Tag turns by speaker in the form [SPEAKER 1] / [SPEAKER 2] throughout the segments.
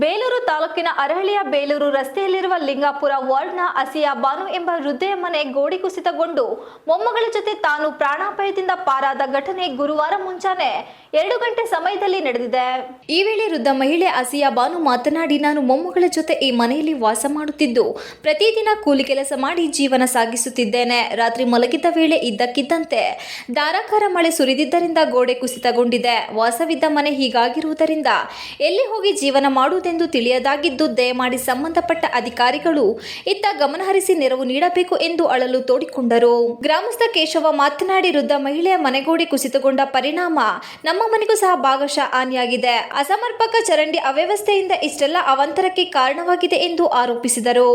[SPEAKER 1] ತಾಲೂಕಿನ ಅರಹಳಿಯ ಬೇಲೂರು ರಸ್ತೆಯಲ್ಲಿರುವ ಲಿಂಗಾಪುರ ವಾರ್ಡ್ನ ಅಸಿಯಾ ಬಾನು ಎಂಬ ವೃದ್ಧೆಯ ಮನೆ ಗೋಡಿ ಕುಸಿತಗೊಂಡು ಮೊಮ್ಮಗಳ ಜೊತೆ ತಾನು ಪ್ರಾಣಾಪಾಯದಿಂದ ಪಾರಾದ ಘಟನೆ ಗುರುವಾರ ಮುಂಜಾನೆ ಎರಡು ಗಂಟೆ ಸಮಯದಲ್ಲಿ ನಡೆದಿದೆ. ಈ ವೇಳೆ ವೃದ್ಧ ಮಹಿಳೆ ಅಸಿಯಾ ಬಾನು ಮಾತನಾಡಿ, ನಾನು ಮೊಮ್ಮಗಳ ಜೊತೆ ಈ ಮನೆಯಲ್ಲಿ ವಾಸ ಮಾಡುತ್ತಿದ್ದು, ಪ್ರತಿದಿನ ಕೂಲಿ ಕೆಲಸ ಮಾಡಿ ಜೀವನ ಸಾಗಿಸುತ್ತಿದ್ದೇನೆ. ರಾತ್ರಿ ಮಲಗಿದ್ದ ವೇಳೆ ಇದ್ದಕ್ಕಿದ್ದಂತೆ ಧಾರಾಕಾರ ಮಳೆ ಸುರಿದಿದ್ದರಿಂದ ಗೋಡೆ ಕುಸಿತಗೊಂಡಿದೆ. ವಾಸವಿದ್ದ ಮನೆ ಹೀಗಾಗಿರುವುದರಿಂದ ಎಲ್ಲಿ ಹೋಗಿ ಜೀವನ ಮಾಡುವುದೆಂದು ತಿಳಿಯದಾಗಿದ್ದು, ದಯಮಾಡಿ ಸಂಬಂಧಪಟ್ಟ ಅಧಿಕಾರಿಗಳು ಇತ್ತ ಗಮನಹರಿಸಿ ನೆರವು ನೀಡಬೇಕು ಎಂದು ಅಳಲು ತೋಡಿಕೊಂಡರು. ಗ್ರಾಮಸ್ಥ ಕೇಶವ ಮಾತನಾಡಿ, ವೃದ್ಧ ಮಹಿಳೆಯ ಮನೆಗೋಡೆ ಕುಸಿತಗೊಂಡ ಪರಿಣಾಮ ನಮ್ಮ ಮನೆಗೂ ಸಹ ಭಾಗಶಃ ಹಾನಿಯಾಗಿದೆ. ಅಸಮರ್ಪಕ ಚರಂಡಿ ಅವ್ಯವಸ್ಥೆಯಿಂದ ಇಷ್ಟೆಲ್ಲ ಅವಾಂತರಕ್ಕೆ ಕಾರಣವಾಗಿದೆ ಎಂದು ಆರೋಪಿಸಿದರು.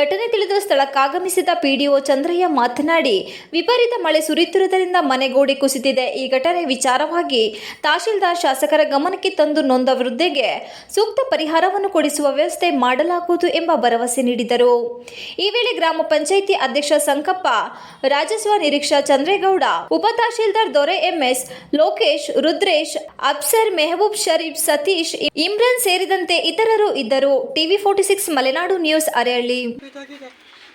[SPEAKER 1] ಘಟನೆ ತಿಳಿದು ಸ್ಥಳಕ್ಕಾಗಮಿಸಿದ ಪಿಡಿಒ ಚಂದ್ರಯ್ಯ ಮಾತನಾಡಿ, ವಿಪರೀತ ಮಳೆ ಸುರಿಯುತ್ತಿರುವುದರಿಂದ ಮನೆಗೋಡೆ ಕುಸಿದಿದೆ. ಈ ಘಟನೆ ವಿಚಾರವಾಗಿ ತಹಶೀಲ್ದಾರ್ ಶಾಸಕರ ಗಮನಕ್ಕೆ ತಂದು ನೊಂದ ವೃದ್ಧೆಗೆ ಸೂಕ್ತ ಪರಿಹಾರವನ್ನು ಕೊಡಿಸುವ ವ್ಯವಸ್ಥೆ ಮಾಡಲಾಗುವುದು ಎಂಬ ಭರವಸೆ ನೀಡಿದರು. ಈ ವೇಳೆ ಗ್ರಾಮ ಪಂಚಾಯಿತಿ ಅಧ್ಯಕ್ಷ ಸಂಕಪ್ಪ ರಾಜಸ್ವ ನಿರೀಕ್ಷಾ ಚಂದ್ರೇಗೌಡ, ಉಪ ತಹಶೀಲ್ದಾರ್ ದೊರೆ ಎಂಎಸ್ ಲೋಕೇಶ್, ರುದ್ರೇಶ್ ಅಬ್ಸರ್ ಮೆಹಬೂಬ್ ಶರೀಫ್, ಸತೀಶ್, ಇಮ್ರಾನ್ ಸೇರಿದಂತೆ ಇತರರು ಇದ್ದರು. TV forty six Malenadu news Arehalli.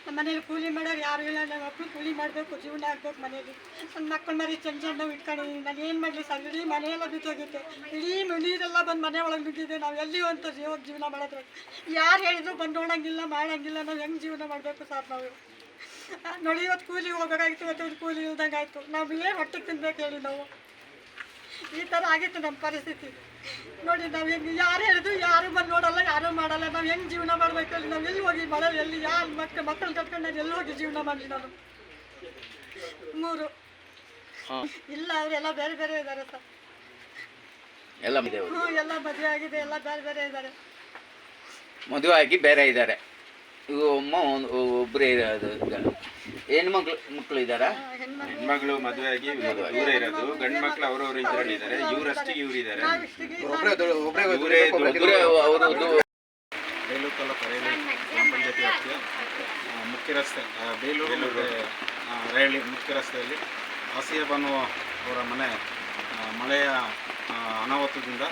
[SPEAKER 2] ನಮ್ಮ ಮನೇಲಿ ಕೂಲಿ ಮಾಡೋರು ಯಾರು ಇಲ್ಲ. ನಮ್ಮ ಮಕ್ಕಳು ಕೂಲಿ ಮಾಡಬೇಕು, ಜೀವನ ಆಗ್ಬೇಕು ಮನೇಲಿ. ನನ್ನ ಮಕ್ಕಳು ಮರಿ ಚೆಂದ ಚೆನ್ನ ಇಟ್ಕೊಂಡಿದ್ದೀನಿ ನಾನು ಏನು ಮಾಡಲಿ ಸರ್ ಇಡೀ ಮನೆಯೆಲ್ಲ ಬಿದ್ದೋಗುತ್ತೆ. ಇಡೀ ನೀರೆಲ್ಲ ಬಂದು ಮನೆ ಒಳಗೆ ಬಿದ್ದಿದೆ. ನಾವು ಎಲ್ಲಿ ಅಂತ ಜೀವ ಜೀವನ ಮಾಡಿದ್ರೆ. ಯಾರು ಹೇಳಿದ್ರು ಬಂದು ನೋಡಂಗಿಲ್ಲ, ಮಾಡಂಗಿಲ್ಲ ನಾವು ಹೆಂಗೆ ಜೀವನ ಮಾಡಬೇಕು ಸರ್ ನಾವು? ನೋಡಿ ಇವತ್ತು ಕೂಲಿ ಹೋಗಬೇಕಾಗಿತ್ತು, ಇವತ್ತು ಕೂಲಿ ಇಲ್ದಂಗೆ ಆಯಿತು ನಾವು ಏನು ಹೊಟ್ಟೆಗೆ ತಿನ್ಬೇಕು ಹೇಳಿ ನಾವು. ಈ ಥರ ಆಗಿತ್ತು ನಮ್ಮ ಪರಿಸ್ಥಿತಿ. ನೋಡಿ ನಾವು ಹೆಂಗೆ ಯಾರು ಹೇಳಿದ್ರು ಯಾರು ಬಂದು ನೋಡಲ್ಲ ಯಾರು ಮಾಡಲ್ಲ. ನಾವು ಹೆಂಗೆ ಜೀವನ ಮಾಡ್ಬೇಕು ಅಲ್ಲಿ? ನಾವು ಎಲ್ಲಿ ಹೋಗಿ ಮಳೆ ಎಲ್ಲಿ ಯಾರು ಮಕ್ಕಳು ಮಕ್ಕಳು ಕಟ್ಕೊಂಡು ನಾನು ಎಲ್ಲಿ ಹೋಗಿ ಜೀವನ ಮಾಡಲಿ ನಾನು ಮೂರು. ಇಲ್ಲ ಅವರೆಲ್ಲ ಬೇರೆ ಬೇರೆ ಇದ್ದಾರೆ ಸರ್.
[SPEAKER 3] ಎಲ್ಲ.
[SPEAKER 2] ಹ್ಞೂ ಎಲ್ಲ ಮದುವೆ ಆಗಿದೆ ಎಲ್ಲ ಬೇರೆ ಬೇರೆ ಇದ್ದಾರೆ
[SPEAKER 3] ಮದುವೆ ಆಗಿ ಬೇರೆ ಇದ್ದಾರೆ ಇವು ಒಬ್ಬರೇ ಇರೋದು. ಈಗ ಹೆಣ್ಮಕ್ಳು ಮಕ್ಕಳು ಇದ್ದಾರಾ?
[SPEAKER 4] ಹೆಣ್ಮಗಳು ಮದುವೆ ಆಗಿ ಇವರೇ ಇರೋದು. ಗಂಡು ಮಕ್ಕಳು ಅವ್ರವ್ರ ಇದ್ರಲ್ಲಿದ್ದಾರೆ ಇವ್ರಷ್ಟಿಗೆ ಇವ್ರು ಬೇಲೂರು ತಾಲೂಕು ಅರೇಳಿ ಗ್ರಾಮ ಪಂಚಾಯತಿ ವ್ಯಾಪ್ತಿಯ ಮುಖ್ಯ ರಸ್ತೆ. ಆ, ಬೇಲೂರು ಮತ್ತು ಅರೇಳಿ ಮುಖ್ಯ ರಸ್ತೆಯಲ್ಲಿ ಆಸಿಯಾ ಬಾನು ಅವರ ಮನೆ ಮಳೆಯ ಅನಾಹುತದಿಂದ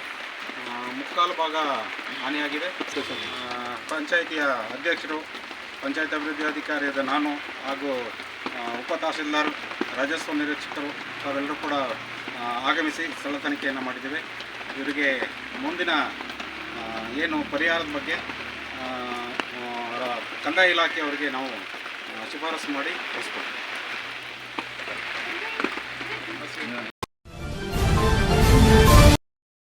[SPEAKER 4] ಮುಕ್ಕಾಲು ಭಾಗ ಹಾನಿಯಾಗಿದೆ. ಪಂಚಾಯಿತಿಯ ಅಧ್ಯಕ್ಷರು ಪಂಚಾಯತ್ ಅಭಿವೃದ್ಧಿ ಅಧಿಕಾರಿಯಾದ ನಾನು ಹಾಗೂ ಉಪ ತಹಸೀಲ್ದಾರ್ ರಾಜಸ್ವ ನಿರೀಕ್ಷಕರು ಅವರೆಲ್ಲರೂ ಕೂಡ ಆಗಮಿಸಿ ಸ್ಥಳ ತನಿಖೆಯನ್ನು ಮಾಡಿದ್ದೇವೆ. ಇವರಿಗೆ ಮುಂದಿನ ಏನು ಪರಿಹಾರದ ಬಗ್ಗೆ ಕಂದಾಯ ಇಲಾಖೆಯವರಿಗೆ ನಾವು ಶಿಫಾರಸು ಮಾಡಿ ಕಳಿಸ್ಕೊಡ್ತೀವಿ.